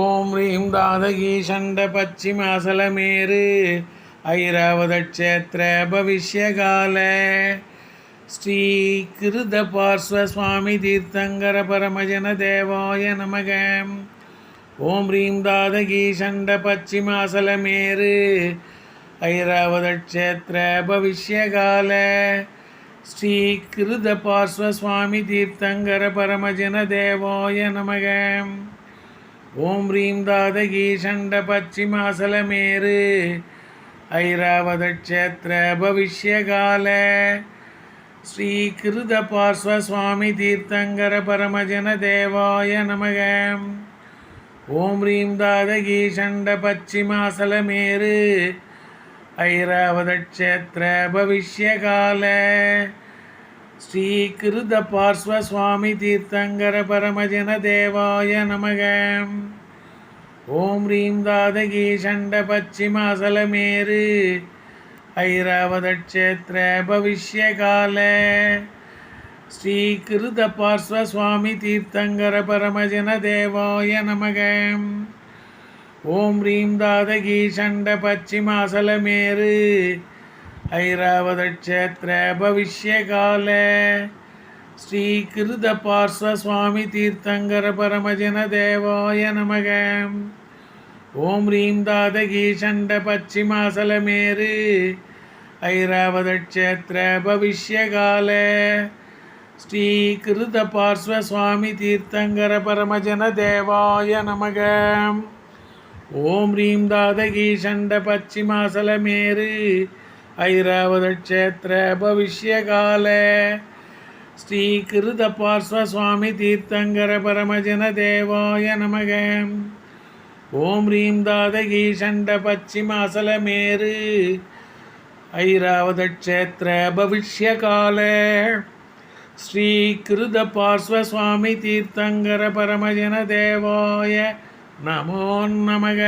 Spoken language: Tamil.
ஓம் ரீம் தாதகி சண்ட பச்சிமாசலமேரு ஐராவத க்ஷேத்திர பவிஷ்யகால ஸ்ரீ கிருத பார்ஸ்வ சுவாமி தீர்த்தங்கர பரமஜன தேவாய நமக. ஓம் ரீம் தாதகி சண்ட பச்சிமாசலமேரு ஐராவத க்ஷேத்திர பவிஷ்யகால ஸ்ரீ கிருத பார்ஸ்வ சுவாமி தீர்த்தங்கர பரமஜன தேவாய நமக. ஓம் ரீம் தாதகி சண்ட பச்சிமாசலமேரு ஐராவத பவிஷ்யகால. ஸ்ரீகிருத பார்ஸ்வ சுவாமி தீர்த்தங்கர பரமஜன தேவாய நமக. ஓம் ரீம் தாதகி சண்ட பச்சிமாசலமேரு ஐராவத பவிஷ்யகால. ஸ்ரீகிருத பார்ஸ்வ சுவாமி தீர்த்தங்கர பரமஜன தேவாய நமக. ஓம் ரீம் தாதகி சண்ட பச்சிமாசலமேரு ஐராவத க்ஷேத்திர பவிஷ்யகால ஸ்ரீ கிருத பார்ஸ்வ சுவாமி தீர்த்தங்கர பரமஜன தேவாய நமக. ஓம் ரீம் தாதகி சண்ட பச்சிமாசலமேரு ஐராவத க்ஷேத்திர பவிஷ்யகால ஸ்ரீ கிருத பார்ஸ்வ சுவாமி தீர்த்தங்கர பரமஜன தேவாய நமக. ஓம் ரீம் தாதகி சண்ட பவிஷ்யகாலே ஸ்ரீகிருத க்ஷேத்திர தீர்த்தங்கர பரமஜன தேவாய நமக. ஓம் ரீம் தாதகி சண்ட பச்சிமாசலமேரு ஐராவத க்ஷேத்திர பவிஷ்யகால ஸ்ரீ கிருத பார்ஸ்வ தீர்த்தங்கர பரமஜன தேவாய நமோ நமக.